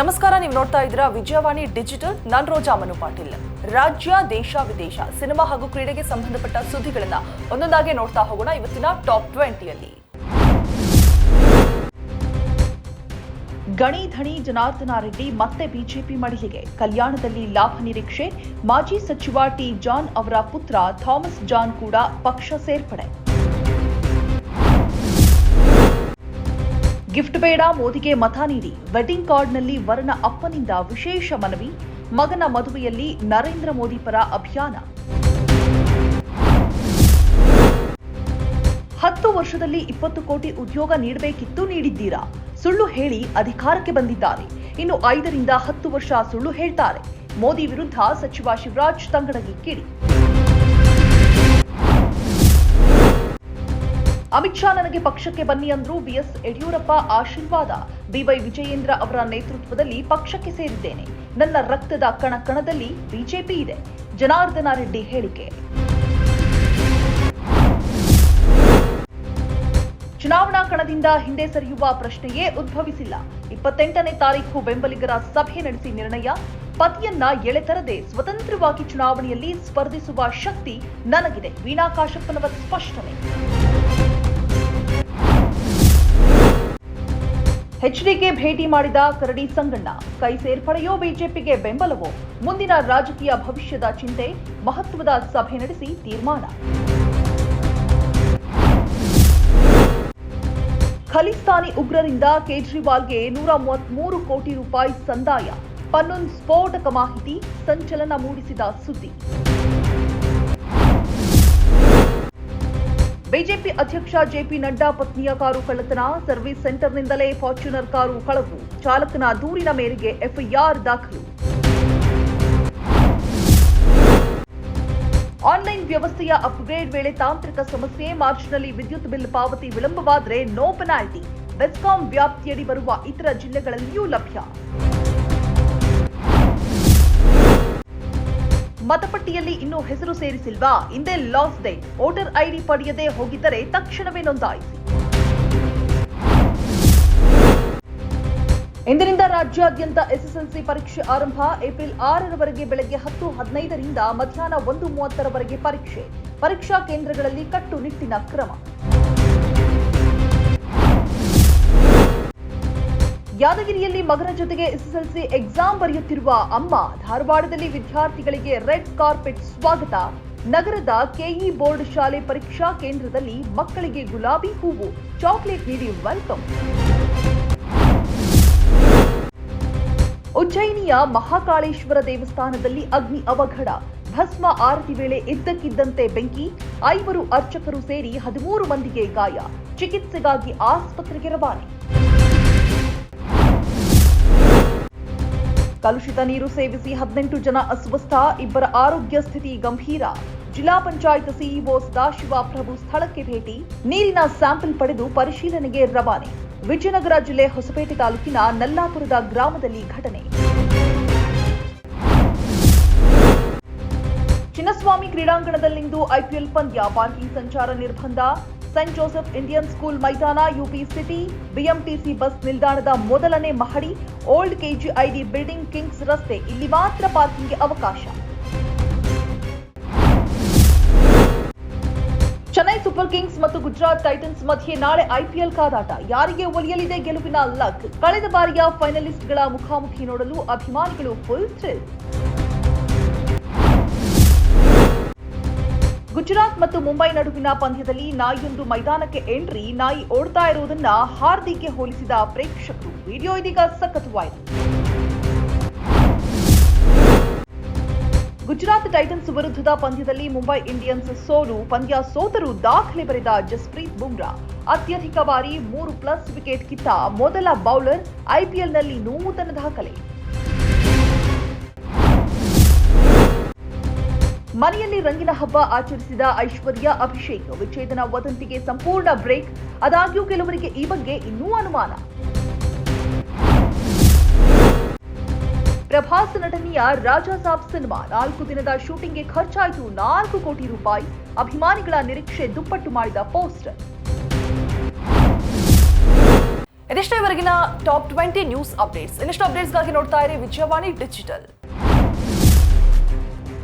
ನಮಸ್ಕಾರ, ನೀವು ನೋಡ್ತಾ ಇದ್ದೀರಾ ವಿಜಯವಾಣಿ ಡಿಜಿಟಲ್. ನಾನ್ ರೋಜಾ ಮನು ಪಾಟೀಲ್. ರಾಜ್ಯ, ದೇಶ, ವಿದೇಶ, ಸಿನಿಮಾ ಹಾಗೂ ಕ್ರೀಡೆಗೆ ಸಂಬಂಧಪಟ್ಟ ಸುದ್ದಿಗಳನ್ನ ಒಂದೊಂದಾಗಿ ನೋಡ್ತಾ ಹೋಗೋಣ ಇವತ್ತಿನ ಟಾಪ್ ಟ್ವೆಂಟಿಯಲ್ಲಿ. ಗಣಿ ಧಣಿ ಜನಾರ್ದನ ರೆಡ್ಡಿ ಮತ್ತೆ ಬಿಜೆಪಿ ಮಡಿಲಿಗೆ ಕಲ್ಯಾಣದಲ್ಲಿ ಲಾಭ ನಿರೀಕ್ಷೆ. ಮಾಜಿ ಸಚಿವ ಟಿ ಜಾನ್ ಅವರ ಪುತ್ರ ಥಾಮಸ್ ಜಾನ್ ಕೂಡ ಪಕ್ಷ ಸೇರ್ಪಡೆ. ಗಿಫ್ಟ್ ಬೇಡ, ಮೋದಿಗೆ ಮತ ನೀಡಿ. ವೆಡ್ಡಿಂಗ್ ಕಾರ್ಡ್ನಲ್ಲಿ ವರನ ಅಪ್ಪನಿಂದ ವಿಶೇಷ ಮನವಿ. ಮಗನ ಮದುವೆಯಲ್ಲಿ ನರೇಂದ್ರ ಮೋದಿ ಪರ ಅಭಿಯಾನ. ಹತ್ತು ವರ್ಷದಲ್ಲಿ ಇಪ್ಪತ್ತು ಕೋಟಿ ಉದ್ಯೋಗ ನೀಡಬೇಕಿತ್ತು ನೀಡಿದ್ದೀರಾ? ಸುಳ್ಳು ಹೇಳಿ ಅಧಿಕಾರಕ್ಕೆ ಬಂದಿದ್ದಾರೆ. ಇನ್ನು ಐದರಿಂದ ಹತ್ತು ವರ್ಷ ಸುಳ್ಳು ಹೇಳ್ತಾರೆ. ಮೋದಿ ವಿರುದ್ಧ ಸಚಿವ ಶಿವರಾಜ್ ತಂಗಡಗಿ ಕಿಡಿ. ಅಮಿತ್ ಶಾ ನನಗೆ ಪಕ್ಷಕ್ಕೆ ಬನ್ನಿ ಅಂದ್ರು ಬಿಎಸ್ ಯಡಿಯೂರಪ್ಪ ಆಶೀರ್ವಾದ. ಬಿವೈ ವಿಜಯೇಂದ್ರ ಅವರ ನೇತೃತ್ವದಲ್ಲಿ ಪಕ್ಷಕ್ಕೆ ಸೇರಿದ್ದೇನೆ. ನನ್ನ ರಕ್ತದ ಕಣ ಕಣದಲ್ಲಿ ಬಿಜೆಪಿ ಇದೆ. ಜನಾರ್ದನ ರೆಡ್ಡಿ ಹೇಳಿಕೆ. ಚುನಾವಣಾ ಕಣದಿಂದ ಹಿಂದೆ ಸರಿಯುವ ಪ್ರಶ್ನೆಯೇ ಉದ್ಭವಿಸಿಲ್ಲ. ಇಪ್ಪತ್ತೆಂಟನೇ ತಾರೀಕು ಬೆಂಬಲಿಗರ ಸಭೆ ನಡೆಸಿ ನಿರ್ಣಯ. ಪತಿಯನ್ನ ಎಳೆತರದೆ ಸ್ವತಂತ್ರವಾಗಿ ಚುನಾವಣೆಯಲ್ಲಿ ಸ್ಪರ್ಧಿಸುವ ಶಕ್ತಿ ನನಗಿದೆ. ವೀಣಾ ಕಾಶಪ್ಪನವರ ಸ್ಪಷ್ಟನೆ. ಎಚ್ಡಿಕೆ ಭೇಟಿ ಮಾಡಿದ ಕರಡಿ ಸಂಗಣ್ಣ, ಕೈ ಸೇರ್ಪಡೆಯೋ ಬಿಜೆಪಿಗೆ ಬೆಂಬಲವೋ? ಮುಂದಿನ ರಾಜಕೀಯ ಭವಿಷ್ಯದ ಚಿಂತೆ, ಮಹತ್ವದ ಸಭೆ ನಡೆಸಿ ತೀರ್ಮಾನ. ಖಲಿಸ್ತಾನಿ ಉಗ್ರರಿಂದ ಕೇಜ್ರಿವಾಲ್ಗೆ ನೂರ ಮೂವತ್ಮೂರು ಕೋಟಿ ರೂಪಾಯಿ ಸಂದಾಯ. ಪನ್ನೊಂದು ಸ್ಫೋಟಕ ಮಾಹಿತಿ, ಸಂಚಲನ ಮೂಡಿಸಿದ ಸುದ್ದಿ. ಬಿಜೆಪಿ ಅಧ್ಯಕ್ಷ ಜೆಪಿ ನಡ್ಡಾ ಪತ್ನಿಯ ಕಾರು ಕಳ್ಳತನ, ಸರ್ವಿಸ್ ಸೆಂಟರ್ನಿಂದಲೇ ಫಾರ್ಚ್ಯೂನರ್ ಕಾರು ಕಳವು, ಚಾಲಕನ ದೂರಿನ ಮೇರೆಗೆ ಎಫ್ಐಆರ್ ದಾಖಲು. ಆನ್ಲೈನ್ ವ್ಯವಸ್ಥೆಯ ಅಪ್ಗ್ರೇಡ್ ವೇಳೆ ತಾಂತ್ರಿಕ ಸಮಸ್ಯೆ, ಮಾರ್ಚ್ನಲ್ಲಿ ವಿದ್ಯುತ್ ಬಿಲ್ ಪಾವತಿ ವಿಳಂಬವಾದರೆ ನೋ ಪೆನಾಲ್ಟಿ. ಬೆಸ್ಕಾಂ ವ್ಯಾಪ್ತಿಯಡಿ ಬರುವ ಇತರ ಜಿಲ್ಲೆಗಳಲ್ಲಿಯೂ ಲಭ್ಯ. ಮತಪಟ್ಟಿಯಲ್ಲಿ ಇನ್ನೂ ಹೆಸರು ಸೇರಿಸಿಲ್ವಾ? ಹಿಂದೆ ಲಾಸ್ ಡೇ ವೋಟರ್ ಐಡಿ ಪಡೆಯದೆ ಹೋಗಿದ್ದರೆ ತಕ್ಷಣವೇ ನೋಂದಾಯಿಸಿ. ಇಂದಿನಿಂದ ರಾಜ್ಯಾದ್ಯಂತ ಎಸ್ಎಸ್ಎಲ್ಸಿ ಪರೀಕ್ಷೆ ಆರಂಭ. ಏಪ್ರಿಲ್ ಆರರವರೆಗೆ ಬೆಳಗ್ಗೆ ಹತ್ತು ಹದಿನೈದರಿಂದ ಮಧ್ಯಾಹ್ನ ಒಂದು ಮೂವತ್ತರವರೆಗೆ ಪರೀಕ್ಷೆ. ಪರೀಕ್ಷಾ ಕೇಂದ್ರಗಳಲ್ಲಿ ಕಟ್ಟುನಿಟ್ಟಿನ ಕ್ರಮ. ಯಾದಗಿರಿಯಲ್ಲಿ ಮಗನ ಜೊತೆಗೆ ಎಸ್ಎಸ್ಎಲ್ಸಿ ಎಕ್ಸಾಮ್ ಬರೆಯುತ್ತಿರುವ ಅಮ್ಮ, ಧಾರವಾಡದಲ್ಲಿ ವಿದ್ಯಾರ್ಥಿಗಳಿಗೆ ರೆಡ್ ಕಾರ್ಪೆಟ್ ಸ್ವಾಗತ. ನಗರದ ಕೆಇ ಬೋರ್ಡ್ ಶಾಲೆ ಪರೀಕ್ಷಾ ಕೇಂದ್ರದಲ್ಲಿ ಮಕ್ಕಳಿಗೆ ಗುಲಾಬಿ ಹೂವು, ಚಾಕ್ಲೇಟ್ ನೀಡಿ ವೆಲ್ಕಮ್. ಉಜ್ಜಯಿನಿಯ ಮಹಾಕಾಳೇಶ್ವರ ದೇವಸ್ಥಾನದಲ್ಲಿ ಅಗ್ನಿ ಅವಘಡ. ಭಸ್ಮ ಆರತಿ ವೇಳೆ ಇದ್ದಕ್ಕಿದ್ದಂತೆ ಬೆಂಕಿ, ಐವರು ಅರ್ಚಕರು ಸೇರಿ ಹದಿಮೂರು ಮಂದಿಗೆ ಗಾಯ. ಚಿಕಿತ್ಸೆಗಾಗಿ ಆಸ್ಪತ್ರೆಗೆ ರವಾನೆ. ಕಲುಷಿತ ನೀರು ಸೇವಿಸಿ ಹದಿನೆಂಟು ಜನ ಅಸ್ವಸ್ಥ, ಇಬ್ಬರ ಆರೋಗ್ಯ ಸ್ಥಿತಿ ಗಂಭೀರ. ಜಿಲ್ಲಾ ಪಂಚಾಯತ್ ಸಿಇಒ ಸದಾಶಿವ ಪ್ರಭು ಸ್ಥಳಕ್ಕೆ ಭೇಟಿ, ನೀರಿನ ಸ್ಯಾಂಪಲ್ ಪಡೆದು ಪರಿಶೀಲನೆಗೆ ರವಾನೆ. ವಿಜಯನಗರ ಜಿಲ್ಲೆ ಹೊಸಪೇಟೆ ತಾಲೂಕಿನ ನಲ್ಲಾಪುರದ ಗ್ರಾಮದಲ್ಲಿ ಘಟನೆ. ಚಿನ್ನಸ್ವಾಮಿ ಕ್ರೀಡಾಂಗಣದಲ್ಲಿಂದು ಐಪಿಎಲ್ ಪಂದ್ಯ, ಪಾರ್ಕಿಂಗ್ ಸಂಚಾರ ನಿರ್ಬಂಧ. ಸೆಂಟ್ ಜೋಸೆಫ್ ಇಂಡಿಯನ್ ಸ್ಕೂಲ್ ಮೈದಾನ ಯುಪಿ ಸಿಟಿ ಬಿಎಂಟಿಸಿ ಬಸ್ ನಿಲ್ದಾಣದ ಮೊದಲನೇ ಮಹಡಿ ಓಲ್ಡ್ ಕೆಜಿಐಡಿ ಬಿಲ್ಡಿಂಗ್ ಕಿಂಗ್ಸ್ ರಸ್ತೆ. ಇಲ್ಲಿ ಮಾತ್ರ ಪಾರ್ಕಿಂಗ್ಗೆ ಅವಕಾಶ. ಚೆನ್ನೈ ಸೂಪರ್ ಕಿಂಗ್ಸ್ ಮತ್ತು ಗುಜರಾತ್ ಟೈಟನ್ಸ್ ಮಧ್ಯೆ ನಾಳೆ ಐಪಿಎಲ್ ಕಾದಾಟ. ಯಾರಿಗೆ ಒಲಿಯಲಿದೆ ಗೆಲುವಿನ ಲಕ್? ಕಳೆದ ಬಾರಿಯ ಫೈನಲಿಸ್ಟ್ಗಳ ಮುಖಾಮುಖಿ ನೋಡಲು ಅಭಿಮಾನಿಗಳು ಫುಲ್ ಥ್ರಿಲ್ ಗುಜರಾತ್ ಮತ್ತು ಮುಂಬೈ ನಡುವಿನ ಪಂದ್ಯದಲ್ಲಿ ನಾಯಿಯೊಂದು ಮೈದಾನಕ್ಕೆ ಎಂಟ್ರಿ, ನಾಯಿ ಓಡ್ತಾ ಇರುವುದನ್ನ ಹಾರ್ದಿಕ್ಗೆ ಹೋಲಿಸಿದ ಪ್ರೇಕ್ಷಕರು. ವಿಡಿಯೋ ಇದೀಗ ಸಖತ್ವಾಯಿತು. ಗುಜರಾತ್ ಟೈಟನ್ಸ್ ವಿರುದ್ಧದ ಪಂದ್ಯದಲ್ಲಿ ಮುಂಬೈ ಇಂಡಿಯನ್ಸ್ ಸೋಲು, ಪಂದ್ಯ ಸೋತರು ದಾಖಲೆ ಬರೆದ ಜಸ್ಪ್ರೀತ್ ಬುಮ್ರಾ. ಅತ್ಯಧಿಕ ಬಾರಿ ಮೂರು ಪ್ಲಸ್ ವಿಕೆಟ್ ಕಿತ್ತ ಮೊದಲ ಬೌಲರ್ ಐಪಿಎಲ್ನಲ್ಲಿ ನೂತನ ದಾಖಲೆ. ಮನೆಯಲ್ಲಿ ರಂಗಿನ ಹಬ್ಬ ಆಚರಿಸಿದ ಐಶ್ವರ್ಯ ಅಭಿಷೇಕ್ ವಿಚ್ಛೇದನ ವದಂತಿಗೆ ಸಂಪೂರ್ಣ ಬ್ರೇಕ್. ಆದಾಗ್ಯೂ ಕೆಲವರಿಗೆ ಈ ಬಗ್ಗೆ ಇನ್ನೂ ಅನುಮಾನ. ಪ್ರಭಾಸ್ ನಟನೆಯ ರಾಜಾ ಸಾಬ್ ಸಿನಿಮಾ ನಾಲ್ಕು ದಿನದ ಶೂಟಿಂಗ್ಗೆ ಖರ್ಚಾಯಿತು ನಾಲ್ಕು ಕೋಟಿ ರೂಪಾಯಿ. ಅಭಿಮಾನಿಗಳ ನಿರೀಕ್ಷೆ ದುಪ್ಪಟ್ಟು ಮಾಡಿದ ಪೋಸ್ಟರ್. ಇದಿಷ್ಟೇ ಟಾಪ್ ಟ್ವೆಂಟಿ ನ್ಯೂಸ್ ಅಪ್ಡೇಟ್ಸ್. ಇನ್ನಷ್ಟು ಅಪ್ಡೇಟ್ಸ್ಗಾಗಿ ನೋಡ್ತಾ ಇರಿ ವಿಜಯವಾಣಿ ಡಿಜಿಟಲ್.